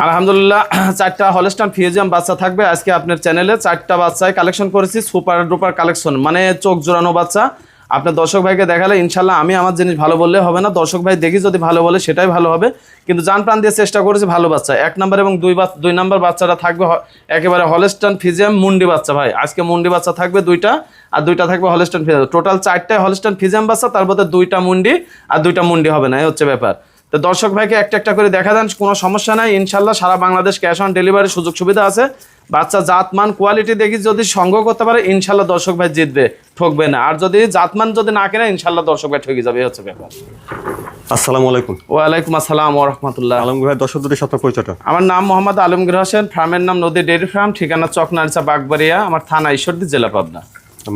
আলহামদুলিল্লাহ, চারটা হলস্টান ফিউজিয়াম বাচ্চা থাকবে। আজকে আপনার চ্যানেলে চারটা বাচ্চায় কালেকশন করেছি সুপার ডুপার কালেকশন মানে চোখ জোড়ানো বাচ্চা। আপনার দর্শক ভাইকে দেখালে ইনশাল্লাহ আমি আমার জিনিস ভালো বললে হবে না। দর্শক ভাই দেখি যদি ভালো বলে সেটাই ভালো হবে। কিন্তু যান প্রাণ দিয়ে চেষ্টা করেছি ভালো বাচ্চা। এক নম্বর এবং দুই বাচ্চা, দুই নম্বর বাচ্চাটা থাকবে একেবারে হলস্টান ফিজিয়াম মুন্ডি বাচ্চা ভাই। আজকে মুন্ডি বাচ্চা থাকবে দুইটা, আর দুইটা থাকবে হলস্টান ফিজিয়াম টোটাল চারটায় হলস্টান ফিজিয়াম বাচ্চা, তার মধ্যে দুইটা মুন্ডি আর দুইটা মুন্ডি হবে না, এই হচ্ছে ব্যাপার। তো দর্শক ভাইকে একটা একটা করে দেখা দেন কোনো সমস্যা নাই ইনশাল্লাহ সারা বাংলাদেশ ক্যাশ অন ডেলিভারির সুযোগ সুবিধা আছে। বাচ্চা জাতমান কোয়ালিটি দেখি যদি সংগ্রহ করতে পারে ইনশাল্লাহ দর্শক ভাই জিতবে ঠকবে না। আর যদি জাতমান যদি না কেনে ইনশাল্লাহ দর্শক ভাই ঠকে যাবে হচ্ছে ব্যাপার। আসসালামু আলাইকুম। ওয়ালাইকুম আসসালাম ওরহমতুল্লাহ আলমগীর ভাই দর্শক দুটি সাথে পরিচয়টা। আমার নাম মোহাম্মদ আলমগীর হোসেন ফার্মের নাম নদী ডেয়ারি ফার্ম ঠিকানা চকনারিচা বাগবাড়িয়া আমার থানা ঈশ্বরদী জেলা পাবনা।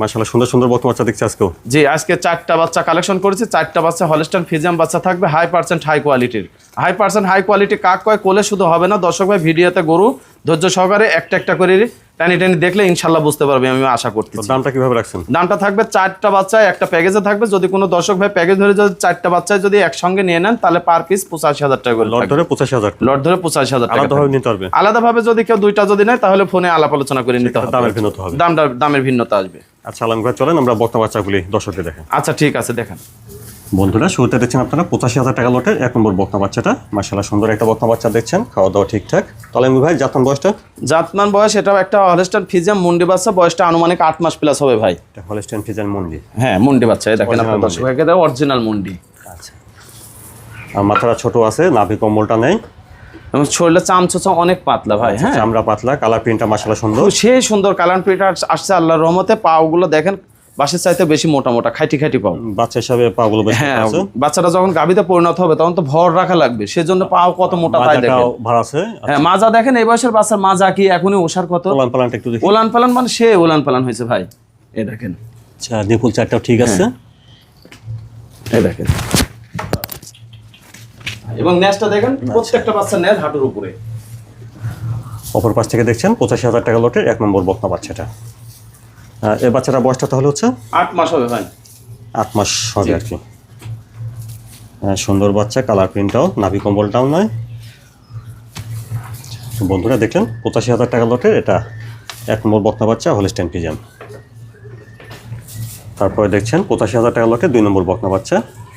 মাশাআল্লাহ, সুন্দর সুন্দর বর্তমান বাচ্চা দেখছি আজকেও। জি, আজকে চারটা বাচ্চা কালেকশন করেছি, চারটা বাচ্চা হলস্টান ফিজাম বাচ্চা থাকবে হাই পার্সেন্ট হাই কোয়ালিটির হাই পার্সেন্ট হাই কোয়ালিটি কাক কয়, কোলে শুধু হবে না, দর্শক ভাই, ভিডিওতে গরু ধৈর্য সহকারে একটা একটা করে টানি টানি দেখলে ইনশাল্লাহ বুঝতে পারবে আমি আশা তো করতেছি দামটা কীভাবে রাখছেন? দামটা থাকবে চারটা বাচ্চায় একটা প্যাকেজে থাকবে। যদি কোনো দর্শক ভাই প্যাকেজ ধরে যদি চারটা বাচ্চায় যদি একসঙ্গে নিয়ে নেন তাহলে পার পিস পঁচাশি হাজার টাকা করে লট ধরে পঁচাশি হাজার লট ধরে পঁচাশি হাজার টাকা আলাদাভাবে নিতে পারবে আলাদাভাবে যদি কেউ দুইটা যদি নেয় তাহলে ফোনে আলাপ আলোচনা করে নিতে হবে। দামের ভিন্নতা হবে। দামটা দামের ভিন্নতা আসবে। আচ্ছা আলমগীর ভাই চলেন আমরা বর্তমান বাচ্চাগুলি দর্শককে দেখেন আচ্ছা ঠিক আছে দেখেন। বন্ধুরা শুরুতে দেখছেন আপনারা পঁচাশি হাজার টাকা লটের এক নম্বর বকনা বাচ্চাটা। মাশাআল্লাহ সুন্দর একটা বকনা বাচ্চা দেখছেন খাওয়া দাওয়া ঠিকঠাক। তাহলে ভাই জাতন বয়সটা? জাতমান বয়স এটাও একটা হলস্টান ফিজিয়াম মুন্ডি বাচ্চা বয়সটা আনুমানিক আট মাস প্লাস হবে ভাই। এটা হলস্টেন ফিজান মন্ডি। হ্যাঁ মুন্ডি বাচ্চা দেখেন আপনার দর্শক অরিজিনাল মুন্ডি। আচ্ছা। আর মাথাটা ছোট আছে নাভি কম্বলটা নেই। এবং শরীরে চামচোচা অনেক পাতলা ভাই হ্যাঁ। চামড়া পাতলা কালার প্রিন্টটা মাশাআল্লাহ সুন্দর। সেই সুন্দর কালার প্রিন্ট আসছে আল্লাহর রহমতে পাওগুলো দেখেন বাসের চাইতে বেশি মোটা মোটা খাইটি খাইটি পাও। বাচ্চা হিসাবে পাগুলো হ্যাঁ বাচ্চাটা যখন গাভিতে পরিণত হবে তখন তো ভর রাখা লাগবে। সেজন্য পাও কত মোটা তাই দেখেন। মাজাটাও আছে? হ্যাঁ মাজা দেখেন এই বয়সের বাচ্চার মাজা কি এখনই ওষার কত? পোলান পালানটা একটু দেখি। ওলান পালান মানে সে ওলান পালান হয়েছে ভাই। এই দেখেন। আচ্ছা নিপুল চারটাও ঠিক আছে। এই দেখেন। এবং ন্যাসটা দেখেন প্রত্যেকটা বাচ্চা ন্যাস হাঁটুর উপরে। অপর পাশ থেকে দেখছেন পঁচাশি হাজার টাকা লটের এক নম্বর বকনা বাচ্চাটা। এই বাচ্চাটা বয়সটা তাহলে হচ্ছে? আট মাস হবে ভাই। আট মাস হবে আর কি। হ্যাঁ, সুন্দর বাচ্চা কালার প্রিন্টটাও নাভি কম্বলটাও নয়। বন্ধুরা দেখলেন পঁচাশি হাজার টাকা লটের এটা এক নম্বর বকনা বাচ্চা হলিস্টেন পিজান তারপরে দেখছেন পঁচাশি হাজার টাকা লটে দুই নম্বর বকনা বাচ্চা।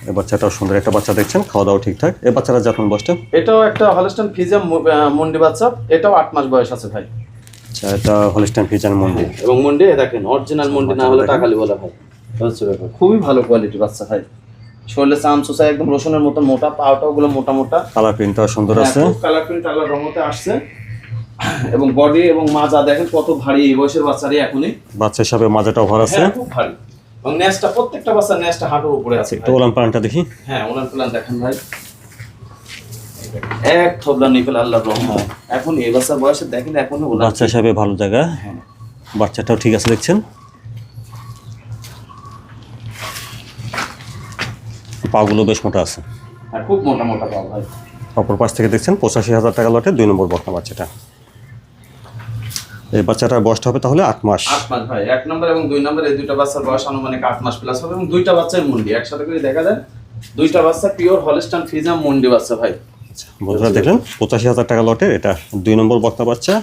এই বাচ্চাটাও সুন্দর একটা বাচ্চা দেখছেন খাওয়া দাওয়া ঠিকঠাক। এই বাচ্চাটা যখন বয়সটা? এটাও একটা হলস্টান ফিজিয়াম মুন্ডি বাচ্চা এটাও আট মাস বয়স আছে ভাই। এটা হলিস্টেন পিজান মন্দির। এবং মুন্ডি দেখেন অরিজিনাল মুন্ডি না হলে টাকালি বলে হচ্ছে ব্যাপার খুবই ভালো কোয়ালিটি বাচ্চা ভাই। শরীরে চাম চোষা একদম রসুনের মতো মোটা পাওটাও গুলো মোটা মোটা। কালার প্রিন্টটাও সুন্দর আছে। কালার প্রিন্ট আল্লাহ রহমতে আসছে। এবং বডি এবং মাজা দেখেন কত ভারী এই বয়সের বাচ্চারই এখনই। বাচ্চা হিসাবে মাজাটাও ভর আছে। হ্যাঁ খুব ভারী। এবং নেসটা প্রত্যেকটা বাচ্চার নেসটা হাঁটুর উপরে আছে একটু ওলান পালানটা দেখি। হ্যাঁ ওনার প্ল্যান দেখেন ভাই। এক থবলা নিপেল আল্লাহ রহমান এখন এই বাচ্চার বয়সে দেখেন এখন বাচ্চা হিসাবে ভালো জায়গা। হ্যাঁ। বাচ্চাটাও ঠিক আছে দেখছেন? পাগুলো বেশ মোটা আছে। হ্যাঁ খুব মোটা মোটা পাও ভাই। অপর পাশ থেকে দেখছেন পঁচাশি হাজার টাকা লটে দুই নম্বর বকনা বাচ্চাটা। এই বাচ্চাটার বয়সটা হবে তাহলে আট মাস। আট মাস ভাই এক নম্বর এবং দুই নম্বর এই দুইটা বাচ্চার বয়স আনুমানিক আট মাস প্লাস হবে এবং দুইটা বাচ্চার মুন্ডি। একসাথে করে দেখা যায় দুইটা বাচ্চা পিওর হলিস্টান ফিজাম মুন্ডি বাচ্চা ভাই। বন্ধুরা দেখলেন পঁচাশি হাজার টাকা লটে এটা দুই নম্বর বক্তা বাচ্চা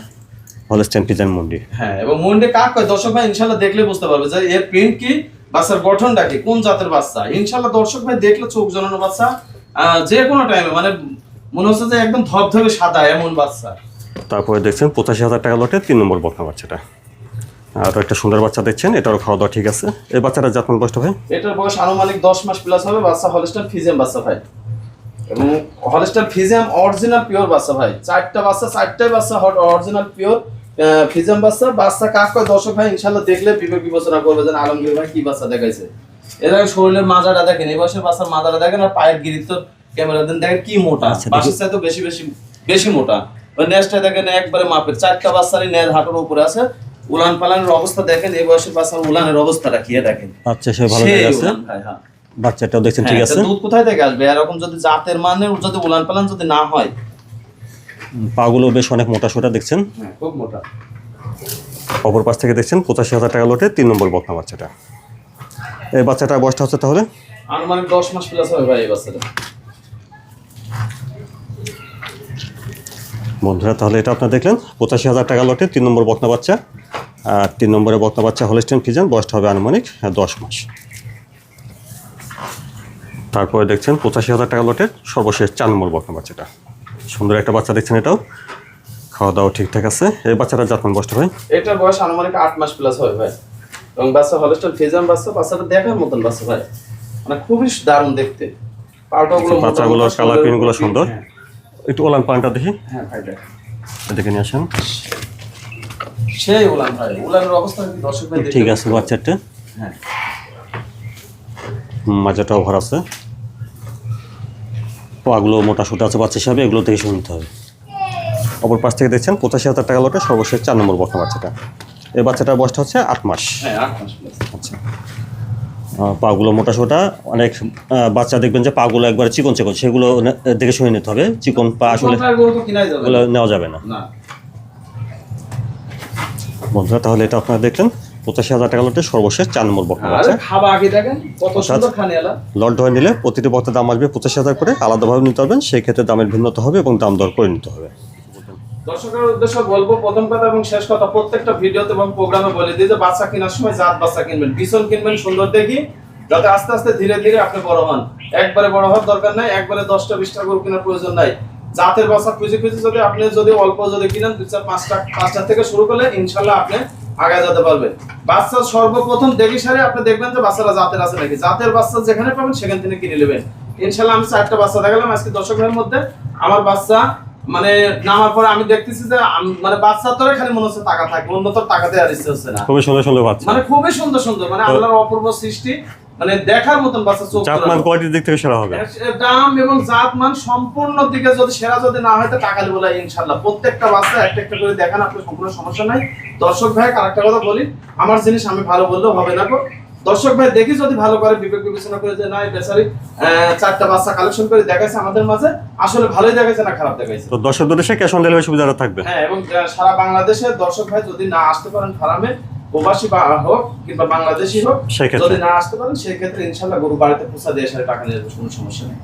হলস্টেন পিজান মন্ডি। হ্যাঁ এবং মুন্ডি কাক কয়? দর্শক ভাই ইনশাল্লাহ দেখলে বুঝতে পারবে যে এর প্রিন্ট কি? বাচ্চার গঠনটা কি? কোন জাতের বাচ্চা? ইনশাল্লাহ দর্শক ভাই দেখলে চোখ জ্বলানো বাচ্চা। যে কোনো টাইমে মানে মনে হচ্ছে যে একদম ধবধবে সাদা এমন বাচ্চা। তারপরে দেখছেন পঁচাশি হাজার টাকা লটে তিন নম্বর বকনা বাচ্চাটা। আর একটা সুন্দর বাচ্চা দেখছেন এটারও খাওয়া দাওয়া ঠিক আছে। এই বাচ্চাটা যত্ন বয়সটা ভাই? এটার বয়স আনুমানিক দশ মাস প্লাস হবে বাচ্চা হলিস্টান ফিজিয়াম বাচ্চা ভাই। এবং হলিস্টান ফিজিয়াম অরিজিনাল পিওর বাচ্চা ভাই। চারটা বাচ্চা চারটাই বাচ্চা অরিজিনাল পিওর ফিজিয়াম বাচ্চা। বাচ্চা কাক কয় দর্শক ভাই ইনশাল্লাহ দেখলে বিবেক বিবেচনা করবে যে আলমগীর ভাই কি বাচ্চা দেখাইছে। এরা শরীরের মাজাটা দেখেন এই বয়সের বাচ্চার মাজাটা দেখেন আর পায়ের গিরিত ক্যামেরা দেন দেখেন কি মোটা। আচ্ছা। বাসের বেশি বেশি বেশি মোটা। ওই নেসটা দেখেন একবারে মাপের। চারটা বাচ্চারই নেজ হাঁটুর উপরে আছে। উলান পালানের অবস্থা দেখেন এই বয়সের বাচ্চার উলানের অবস্থাটা কি দেখেন। বাচ্চা হিসেবে ভালো আছে ভাই, হ্যাঁ। বাচ্চাটাও দেখছেন ঠিক হ্যাঁ, আছে? দুধ কোথায় থেকে আসবে? এরকম যদি জাতের মানে যদি উলান পালান যদি না হয়? পাগুলো বেশ অনেক মোটা সোটা দেখছেন। খুব মোটা। অপর পাশ থেকে দেখছেন পঁচাশি হাজার টাকা লটে তিন নম্বর বকনা বাচ্চাটা। এই বাচ্চাটার বয়সটা হচ্ছে তাহলে? আনুমানিক দশ মাস প্লাস হবে ভাই এই বাচ্চাটা। বন্ধুরা তাহলে এটা আপনারা দেখলেন পঁচাশি হাজার টাকা লটে তিন নম্বর বকনা বাচ্চা। আর তিন নম্বরে বকনা বাচ্চা হলস্টেন ফিজান বয়সটা হবে আনুমানিক দশ মাস। তারপরে দেখছেন পঁচাশি হাজার টাকা লটের সর্বশেষ চার নম্বর বকনা বাচ্চাটা সুন্দর একটা বাচ্চা দেখছেন এটাও। খাওয়া দাওয়া ঠিকঠাক আছে। এই বাচ্চাটা যত্ন বয়সটা ভাই? এটার বয়স আনুমানিক আট মাস প্লাস হবে ভাই। এবং বাচ্চা হলস্টার ফেজাম বাচ্চা বাচ্চাটা দেখার মতন বাচ্চা ভাই। মানে খুবই দারুণ দেখতে। পাউটাগুলো বাচ্চাগুলো মোটা, কালার সুন্দর, সুন্দর। হ্যাঁ, একটু ওলান পানটা দেখি। হ্যাঁ ভাই দেখে নিয়ে আসেন। সেই উলান ভাই। উলানের অবস্থা কি দর্শক ভাই ঠিক আছে বাচ্চাটা। হ্যাঁ। মাজাটাও ভর আছে। পাগুলো মোটা সোটা আছে বাচ্চা হিসাবে এগুলো দেখে শুনতে হবে। অপর পাশ থেকে দেখছেন পঁচাশি হাজার টাকা লটে সর্বশেষ চার নম্বর বকনা বাচ্চাটা। এই বাচ্চাটার বয়সটা হচ্ছে আট মাস। হ্যাঁ আচ্ছা। পাগুলো মোটা সোটা অনেক বাচ্চা দেখবেন যে পাগুলো একবার চিকন চিকন সেগুলো দেখে শুনে নিতে হবে। চিকন পা আসলে নেওয়া যাবে না। না। বন্ধুরা তাহলে এটা আপনারা দেখলেন। পঁচাশি হাজার টাকা লটে সর্বশেষ চার নম্বর বকনা আরে বাচ্চা খাবা আগে দেখেন কত সুন্দর খানি এলা। লট ধরে নিলে প্রতিটি বক্তার দাম আসবে পঁচাশি হাজার করে আলাদাভাবে নিতে পারবেন সেই ক্ষেত্রে দামের ভিন্নতা হবে এবং দাম দর করে নিতে হবে। দর্শকের উদ্দেশ্যে বলব প্রথম কথা এবং শেষ কথা প্রত্যেকটা ভিডিওতে এবং প্রোগ্রামে বলে দিই যে বাচ্চা কেনার সময় জাত বাচ্চা কিনবেন কিনবেন সুন্দর দেখি যাতে আস্তে আস্তে ধীরে ধীরে আপনি বড় হন। একবারে বড় হওয়ার দরকার নাই একবারে দশটা বিশটা গরু কেনার প্রয়োজন নাই। জাতের বাচ্চা খুঁজে খুঁজে যদি আপনি যদি অল্প যদি কিনেন দুই চার পাঁচটা পাঁচটা থেকে শুরু করলে ইনশাল্লাহ আপনি আগে যেতে পারবেন বাচ্চা সর্বপ্রথম দেখি সারে আপনি দেখবেন যে বাচ্চারা জাতের আছে নাকি। জাতের বাচ্চা যেখানে পাবেন সেখান থেকে কিনে নেবেন। ইনশাল্লাহ আমি চারটা বাচ্চা দেখালাম আজকে দর্শকের মধ্যে। আমার বাচ্চা মানে নামার পরে আমি দেখতেছি যে মানে বাচ্চা তোরে খালি মনে হচ্ছে টাকা থাকে অন্য তোর টাকা দেওয়ার ইচ্ছে হচ্ছে না। খুবই সুন্দর সুন্দর বাচ্চা। মানে খুবই সুন্দর সুন্দর মানে আল্লাহর অপূর্ব সৃষ্টি। মানে দেখার মতন বাচ্চা চোখ মান জোড়ানো। কোয়ালিটির দিক থেকে সেরা হবে। দাম এবং জাত মান সম্পূর্ণ দিকে যদি সেরা যদি না হয় তো টাকা দেবো না ইনশাল্লাহ প্রত্যেকটা বাচ্চা একটা একটা করে দেখান আপনার সম্পূর্ণ সমস্যা নাই। দর্শক ভাই আরেকটা কথা বলি আমার জিনিস আমি ভালো বললেও হবে না গো। দর্শক ভাই দেখি যদি ভালো করে বিবেক বিবেচনা করে যে না এই বেচারি চারটা বাচ্চা কালেকশন করে দেখাইছে আমাদের মাঝে আসলে ভালোই দেখাইছে না খারাপ দেখাইছে? তো দর্শক দেশে ক্যাশ অন ডেলিভারি সুবিধাটা থাকবে। হ্যাঁ এবং সারা বাংলাদেশের দর্শক ভাই যদি না আসতে পারেন ফার্মে প্রবাসী বা- হোক কিংবা বাংলাদেশি হোক সেক্ষেত্রে। যদি না আসতে পারেন সেক্ষেত্রে ইনশাল্লাহ গরু বাড়িতে পোষা দিয়ে এসে টাকা নিয়ে কোনো সমস্যা নেই